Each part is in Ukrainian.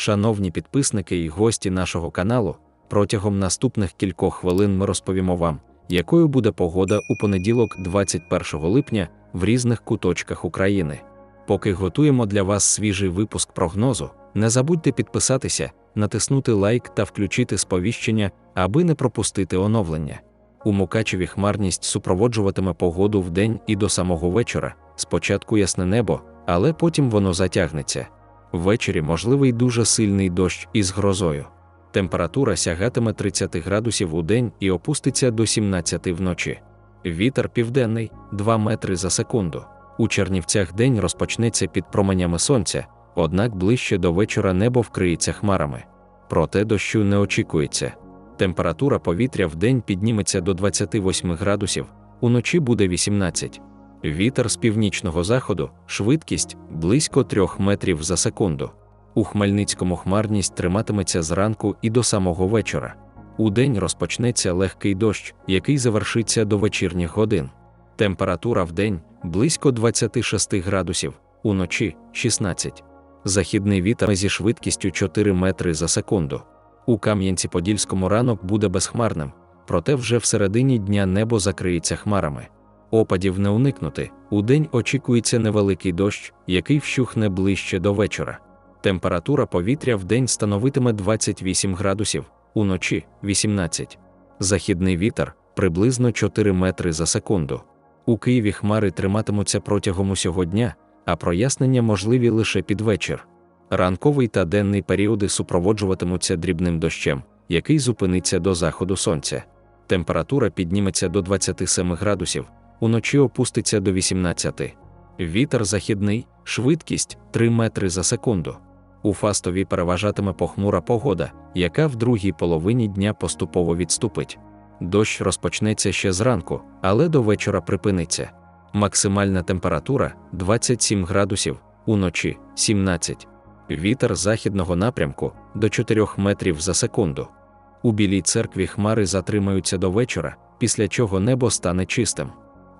Шановні підписники і гості нашого каналу, протягом наступних кількох хвилин ми розповімо вам, якою буде погода у понеділок, 21 липня, в різних куточках України. Поки готуємо для вас свіжий випуск прогнозу, не забудьте підписатися, натиснути лайк та включити сповіщення, аби не пропустити оновлення. У Мукачеві хмарність супроводжуватиме погоду вдень і до самого вечора. Спочатку ясне небо, але потім воно затягнеться. Ввечері можливий дуже сильний дощ із грозою. Температура сягатиме 30 градусів у день і опуститься до 17 вночі. Вітер південний 2 метри за секунду. У Чернівцях день розпочнеться під променями сонця, однак ближче до вечора небо вкриється хмарами. Проте дощу не очікується. Температура повітря в день підніметься до 28 градусів, уночі буде 18. Вітер з північного заходу, швидкість близько 3 метрів за секунду. У Хмельницькому хмарність триматиметься зранку і до самого вечора. У день розпочнеться легкий дощ, який завершиться до вечірніх годин. Температура в день близько 26 градусів, уночі 16. Західний вітер зі швидкістю 4 метри за секунду. У Кам'янці-Подільському ранок буде безхмарним, проте вже в середині дня небо закриється хмарами. Опадів не уникнути. У день очікується невеликий дощ, який вщухне ближче до вечора. Температура повітря в день становитиме 28 градусів, уночі 18. Західний вітер приблизно 4 метри за секунду. У Києві хмари триматимуться протягом усього дня, а прояснення можливі лише під вечір. Ранковий та денний періоди супроводжуватимуться дрібним дощем, який зупиниться до заходу сонця. Температура підніметься до 27 градусів, уночі опуститься до 18. Вітер західний, швидкість 3 метри за секунду. У фастові переважатиме похмура погода, яка в другій половині дня поступово відступить. Дощ розпочнеться ще зранку, але до вечора припиниться. Максимальна температура 27 градусів, уночі 17. Вітер західного напрямку до 4 метрів за секунду. У білій церкві хмари затримаються до вечора, після чого небо стане чистим.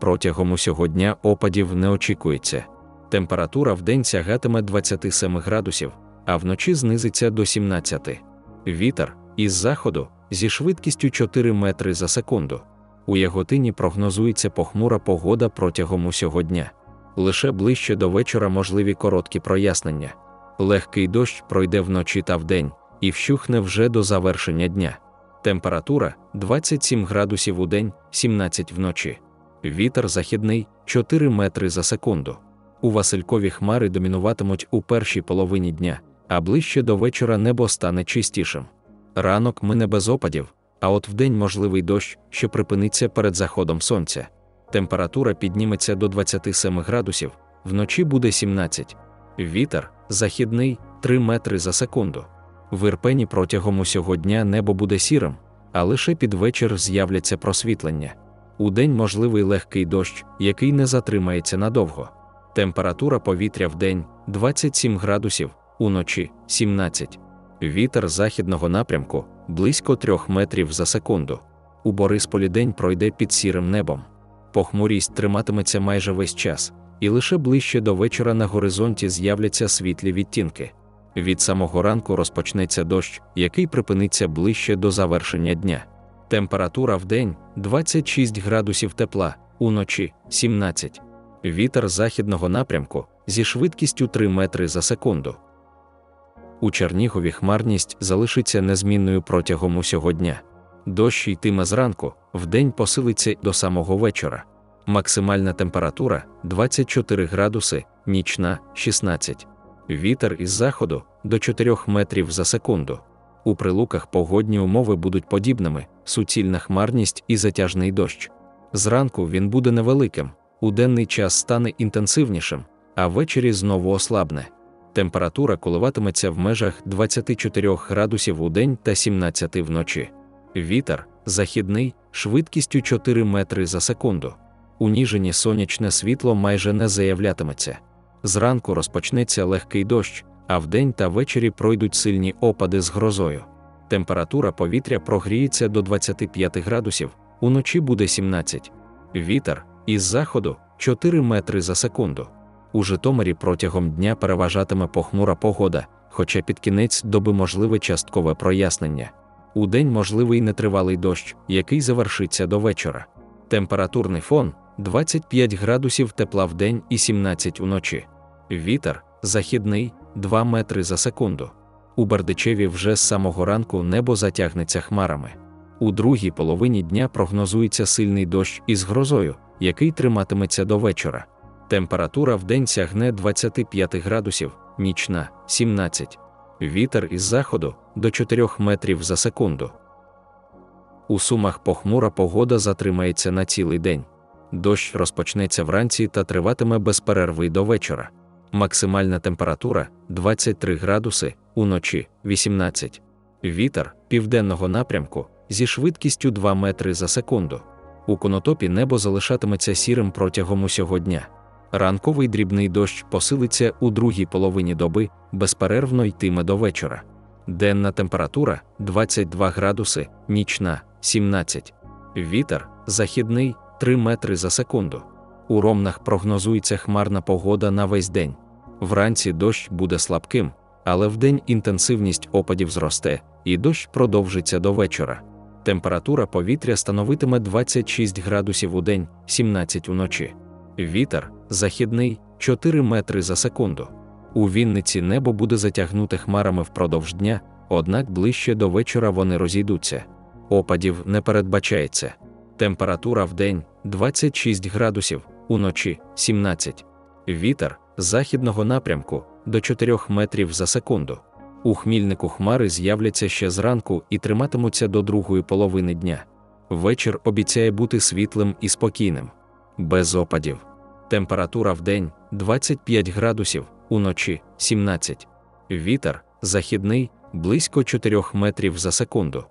Протягом усього дня опадів не очікується. Температура в день сягатиме 27 градусів, а вночі знизиться до 17. Вітер із заходу зі швидкістю 4 метри за секунду. У Яготині прогнозується похмура погода протягом усього дня. Лише ближче до вечора можливі короткі прояснення. Легкий дощ пройде вночі та вдень і вщухне вже до завершення дня. Температура 27 градусів у день, 17 вночі. Вітер західний 4 метри за секунду. У Василькові хмари домінуватимуть у першій половині дня, а ближче до вечора небо стане чистішим. Ранок мине без опадів, а от вдень можливий дощ, що припиниться перед заходом сонця. Температура підніметься до 27 градусів, вночі буде 17. Вітер західний 3 метри за секунду. В Ірпені протягом усього дня небо буде сірим, а лише під вечір з'являться просвітлення. Удень можливий легкий дощ, який не затримається надовго. Температура повітря в день 27 градусів, уночі 17. Вітер західного напрямку близько 3 метрів за секунду. У Борисполі день пройде під сірим небом. Похмурість триматиметься майже весь час, і лише ближче до вечора на горизонті з'являться світлі відтінки. Від самого ранку розпочнеться дощ, який припиниться ближче до завершення дня. Температура в день 26 градусів тепла, уночі 17. Вітер західного напрямку зі швидкістю 3 метри за секунду. У Чернігові хмарність залишиться незмінною протягом усього дня. Дощ йтиме зранку, вдень посилиться до самого вечора. Максимальна температура 24 градуси, нічна 16. Вітер із заходу до 4 метрів за секунду. У прилуках погодні умови будуть подібними: суцільна хмарність і затяжний дощ. Зранку він буде невеликим, у денний час стане інтенсивнішим, а ввечері знову ослабне. Температура коливатиметься в межах 24 градусів у день та 17 вночі. Вітер західний, швидкістю 4 метри за секунду. У Ніжині сонячне світло майже не заявлятиметься. Зранку розпочнеться легкий дощ, а вдень та ввечері пройдуть сильні опади з грозою. Температура повітря прогріється до 25 градусів, уночі буде 17. Вітер із заходу 4 метри за секунду. У Житомирі протягом дня переважатиме похмура погода, хоча під кінець доби можливе часткове прояснення. Удень можливий нетривалий дощ, який завершиться до вечора. Температурний фон 25 градусів тепла в день і 17 уночі. Вітер західний 2 метри за секунду. У Бердичеві вже з самого ранку небо затягнеться хмарами. У другій половині дня прогнозується сильний дощ із грозою, який триматиметься до вечора. Температура в день сягне 25 градусів, нічна 17. Вітер із заходу до 4 метрів за секунду. У сумах похмура погода затримається на цілий день. Дощ розпочнеться вранці та триватиме без перерви до вечора. Максимальна температура 23 градуси, уночі 18. Вітер південного напрямку зі швидкістю 2 метри за секунду. У конотопі небо залишатиметься сірим протягом усього дня. Ранковий дрібний дощ посилиться у другій половині доби, безперервно йтиме до вечора. Денна температура 22 градуси, нічна 17. Вітер західний 3 метри за секунду. У ромнах прогнозується хмарна погода на весь день. Вранці дощ буде слабким, але вдень інтенсивність опадів зросте, і дощ продовжиться до вечора. Температура повітря становитиме 26 градусів у день, 17 уночі. Вітер західний 4 метри за секунду. У Вінниці небо буде затягнуте хмарами впродовж дня, однак ближче до вечора вони розійдуться. Опадів не передбачається. Температура в день 26 градусів, уночі 17. Вітер західного напрямку до 4 метрів за секунду. У хмільнику хмари з'являться ще зранку і триматимуться до другої половини дня. Вечір обіцяє бути світлим і спокійним, без опадів. Температура в день 25 градусів, уночі 17. Вітер західний близько 4 метрів за секунду.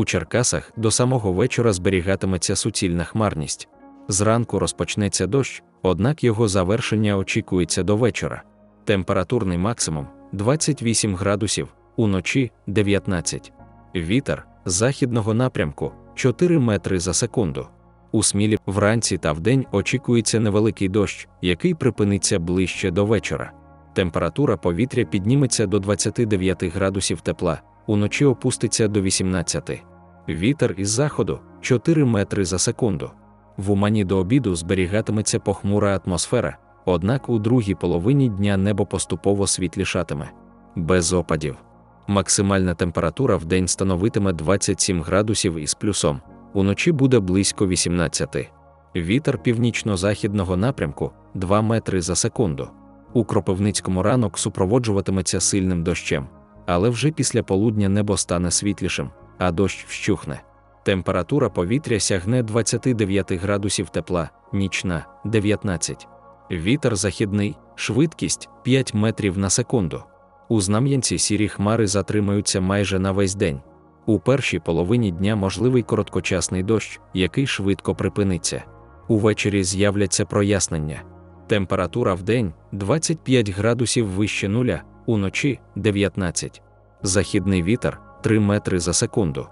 У Черкасах до самого вечора зберігатиметься суцільна хмарність. Зранку розпочнеться дощ, однак його завершення очікується до вечора. Температурний максимум 28 градусів, уночі 19. Вітер західного напрямку 4 метри за секунду. У смілі вранці та вдень очікується невеликий дощ, який припиниться ближче до вечора. Температура повітря підніметься до 29 градусів тепла, уночі опуститься до 18. Вітер із заходу 4 метри за секунду. В умані до обіду зберігатиметься похмура атмосфера, однак у другій половині дня небо поступово світлішатиме. Без опадів. Максимальна температура в день становитиме 27 градусів із плюсом, уночі буде близько 18. Вітер північно-західного напрямку 2 метри за секунду. У Кропивницькому ранок супроводжуватиметься сильним дощем, але вже після полудня небо стане світлішим, а дощ вщухне. Температура повітря сягне 29 градусів тепла, нічна 19. Вітер західний, швидкість 5 метрів на секунду. У Знам'янці сірі хмари затримаються майже на весь день. У першій половині дня можливий короткочасний дощ, який швидко припиниться. Увечері з'являться прояснення. Температура в день 25 градусів вище нуля, уночі 19. Західний вітер 3 метри за секунду.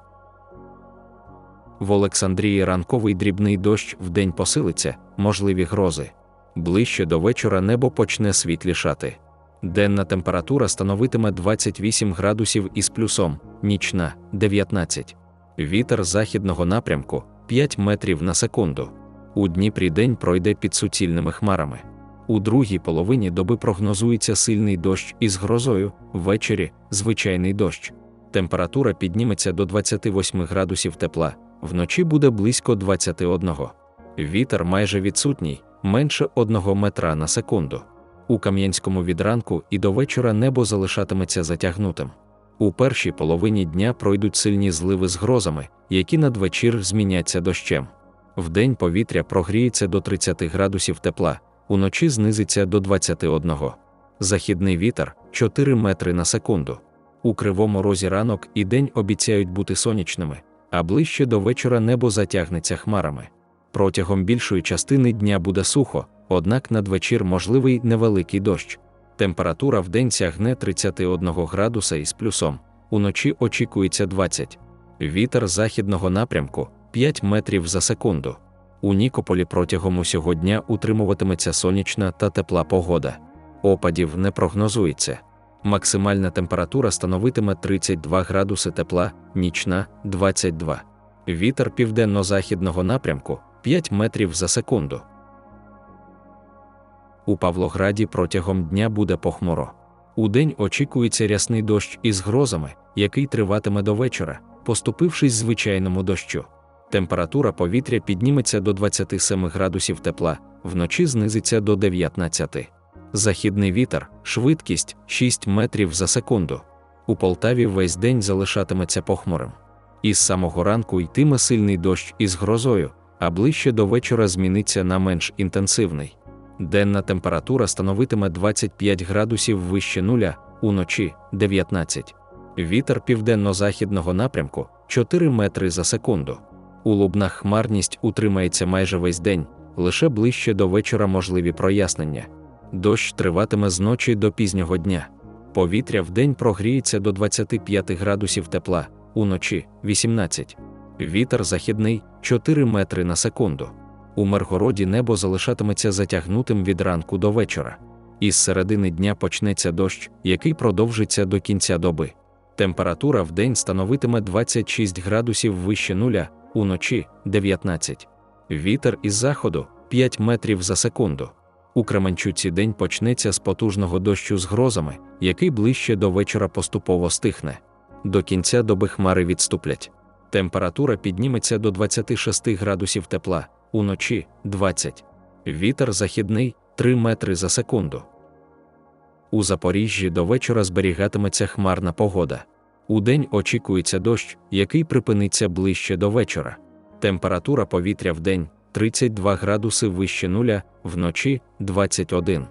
В Олександрії ранковий дрібний дощ вдень посилиться, можливі грози. Ближче до вечора небо почне світлішати. Денна температура становитиме 28 градусів із плюсом, нічна 19. Вітер західного напрямку 5 метрів на секунду. У Дніпрі день пройде під суцільними хмарами. У другій половині доби прогнозується сильний дощ із грозою, ввечері звичайний дощ. Температура підніметься до 28 градусів тепла, вночі буде близько 21. Вітер майже відсутній, менше 1 метра на секунду. У Кам'янському від ранку і до вечора небо залишатиметься затягнутим. У першій половині дня пройдуть сильні зливи з грозами, які надвечір зміняться дощем. Вдень повітря прогріється до 30 градусів тепла, уночі знизиться до 21. Західний вітер 4 метри на секунду. У кривому розі ранок і день обіцяють бути сонячними, а ближче до вечора небо затягнеться хмарами. Протягом більшої частини дня буде сухо, однак надвечір можливий невеликий дощ. Температура в день сягне 31 градуса із плюсом, уночі очікується 20. Вітер західного напрямку 5 метрів за секунду. У Нікополі протягом усього дня утримуватиметься сонячна та тепла погода. Опадів не прогнозується. Максимальна температура становитиме 32 градуси тепла, нічна 22. Вітер південно-західного напрямку 5 метрів за секунду. У Павлограді протягом дня буде похмуро. Удень очікується рясний дощ із грозами, який триватиме до вечора, поступившись звичайному дощу. Температура повітря підніметься до 27 градусів тепла, вночі знизиться до 19. Західний вітер, швидкість 6 метрів за секунду. У Полтаві весь день залишатиметься похмурим. Із самого ранку йтиме сильний дощ із грозою, а ближче до вечора зміниться на менш інтенсивний. Денна температура становитиме 25 градусів вище нуля, уночі 19. Вітер південно-західного напрямку 4 метри за секунду. У лубнах хмарність утримається майже весь день, лише ближче до вечора можливі прояснення. Дощ триватиме з ночі до пізнього дня. Повітря вдень прогріється до 25 градусів тепла, уночі 18. Вітер західний 4 метри на секунду. У Миргороді небо залишатиметься затягнутим від ранку до вечора. Із середини дня почнеться дощ, який продовжиться до кінця доби. Температура в день становитиме 26 градусів вище нуля, уночі 19. Вітер із заходу 5 метрів за секунду. У Кременчуці день почнеться з потужного дощу з грозами, який ближче до вечора поступово стихне. До кінця доби хмари відступлять. Температура підніметься до 26 градусів тепла, уночі 20. Вітер західний 3 метри за секунду. У Запоріжжі до вечора зберігатиметься хмарна погода. Удень очікується дощ, який припиниться ближче до вечора. Температура повітря в день 32 градуси вище нуля, вночі 21.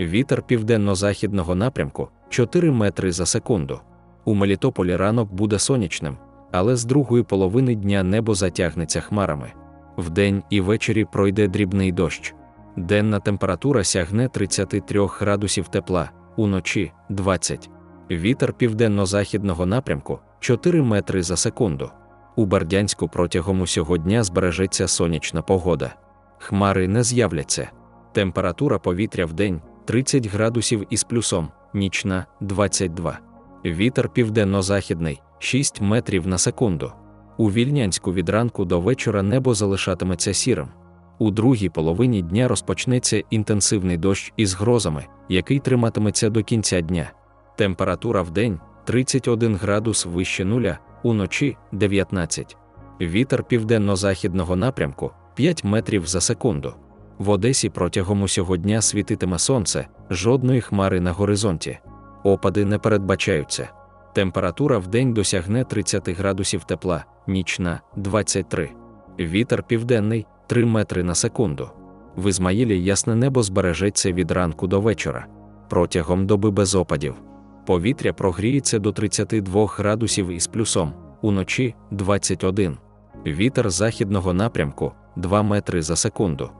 Вітер південно-західного напрямку 4 метри за секунду. У Мелітополі ранок буде сонячним, але з другої половини дня небо затягнеться хмарами. Вдень і ввечері пройде дрібний дощ. Денна температура сягне 33 градусів тепла, уночі 20. Вітер південно-західного напрямку 4 метри за секунду. У Бердянську протягом усього дня збережеться сонячна погода. Хмари не з'являться. Температура повітря в день 30 градусів із плюсом, нічна 22. Вітер південно-західний 6 метрів на секунду. У Вільнянську від ранку до вечора небо залишатиметься сірим. У другій половині дня розпочнеться інтенсивний дощ із грозами, який триматиметься до кінця дня. Температура в день 31 градус вище нуля, уночі 19. Вітер південно-західного напрямку 5 метрів за секунду. В Одесі протягом усього дня світитиме сонце, жодної хмари на горизонті. Опади не передбачаються. Температура в день досягне 30 градусів тепла, нічна 23. Вітер південний 3 метри на секунду. В Ізмаїлі ясне небо збережеться від ранку до вечора. Протягом доби без опадів. Повітря прогріється до 32 градусів із плюсом, уночі 21. Вітер західного напрямку 2 метри за секунду.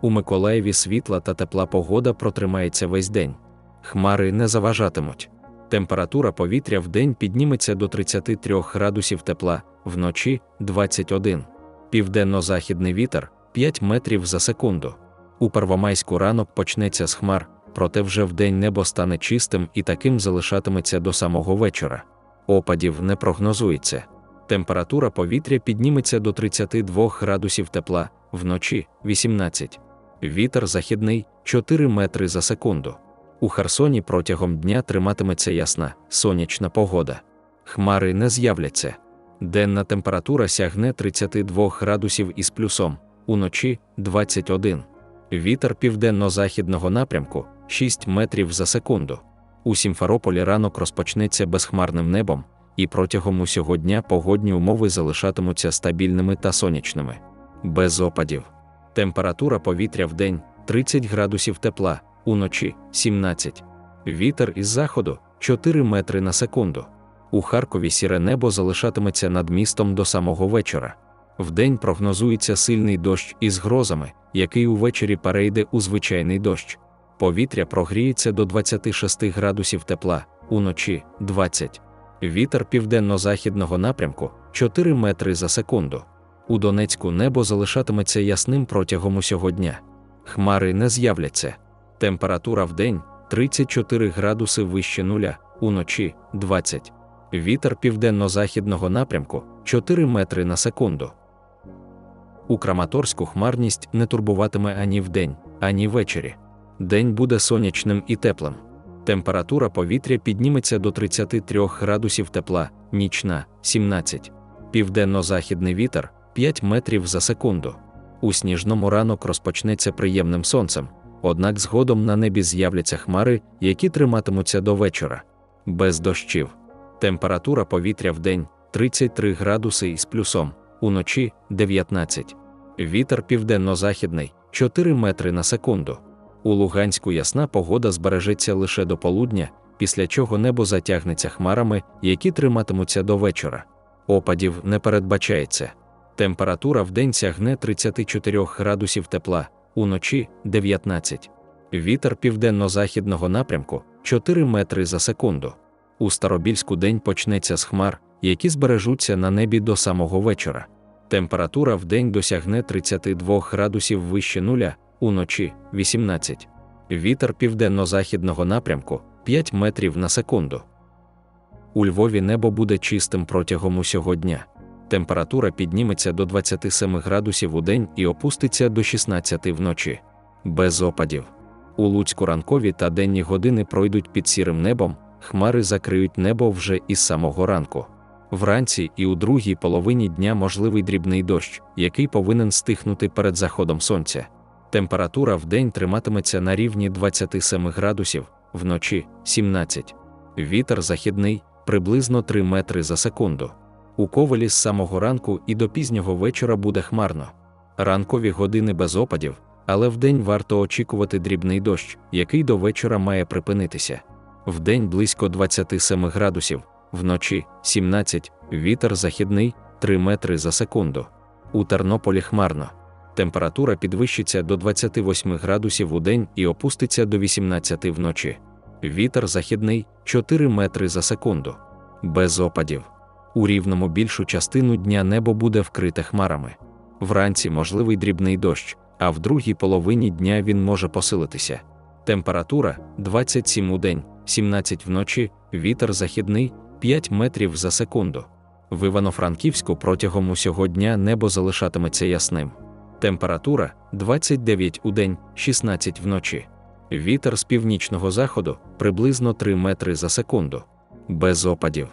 У Миколаєві світла та тепла погода протримається весь день. Хмари не заважатимуть. Температура повітря в день підніметься до 33 градусів тепла, вночі 21. Південно-західний вітер 5 метрів за секунду. У Первомайську ранок почнеться з хмар, проте вже вдень небо стане чистим і таким залишатиметься до самого вечора. Опадів не прогнозується. Температура повітря підніметься до 32 градусів тепла, вночі 18. Вітер західний 4 метри за секунду. У Херсоні протягом дня триматиметься ясна, сонячна погода. Хмари не з'являться. Денна температура сягне 32 градусів із плюсом, уночі 21. Вітер південно-західного напрямку 6 метрів за секунду. У Сімферополі ранок розпочнеться безхмарним небом, і протягом усього дня погодні умови залишатимуться стабільними та сонячними. Без опадів. Температура повітря в день 30 градусів тепла, уночі 17. Вітер із заходу 4 метри на секунду. У Харкові сіре небо залишатиметься над містом до самого вечора. Вдень прогнозується сильний дощ із грозами, який увечері перейде у звичайний дощ. Повітря прогріється до 26 градусів тепла, уночі 20. Вітер південно-західного напрямку 4 метри за секунду. У Донецьку небо залишатиметься ясним протягом усього дня. Хмари не з'являться. Температура в день 34 градуси вище нуля, уночі 20. Вітер південно-західного напрямку 4 метри на секунду. У Краматорську хмарність не турбуватиме ані вдень, ані ввечері. День буде сонячним і теплим. Температура повітря підніметься до 33 градусів тепла, нічна 17. Південно-західний вітер 5 метрів за секунду. У сніжному ранок розпочнеться приємним сонцем, однак згодом на небі з'являться хмари, які триматимуться до вечора. Без дощів. Температура повітря в день 33 градуси із плюсом, уночі 19. Вітер південно-західний 4 метри на секунду. У Луганську ясна погода збережеться лише до полудня, після чого небо затягнеться хмарами, які триматимуться до вечора. Опадів не передбачається. Температура в день сягне 34 градусів тепла, уночі 19. Вітер південно-західного напрямку 4 метри за секунду. У Старобільську день почнеться з хмар, які збережуться на небі до самого вечора. Температура в день досягне 32 градусів вище нуля, уночі 18. Вітер південно-західного напрямку 5 метрів на секунду. У Львові небо буде чистим протягом усього дня. Температура підніметься до 27 градусів у день і опуститься до 16 вночі. Без опадів. У Луцьку ранкові та денні години пройдуть під сірим небом, хмари закриють небо вже із самого ранку. Вранці і у другій половині дня можливий дрібний дощ, який повинен стихнути перед заходом сонця. Температура в день триматиметься на рівні 27 градусів, вночі 17. Вітер західний приблизно 3 метри за секунду. У ковалі з самого ранку і до пізнього вечора буде хмарно. Ранкові години без опадів, але вдень варто очікувати дрібний дощ, який до вечора має припинитися. Вдень близько 27 градусів, вночі 17, вітер західний 3 метри за секунду. У Тернополі хмарно. Температура підвищиться до 28 градусів у день і опуститься до 18 вночі. Вітер західний 4 метри за секунду. Без опадів. У рівному більшу частину дня небо буде вкрите хмарами. Вранці можливий дрібний дощ, а в другій половині дня він може посилитися. Температура 27 у день, 17 вночі, вітер західний 5 метрів за секунду. В Івано-Франківську протягом усього дня небо залишатиметься ясним. Температура 29 у день, 16 вночі. Вітер з північного заходу приблизно 3 метри за секунду. Без опадів.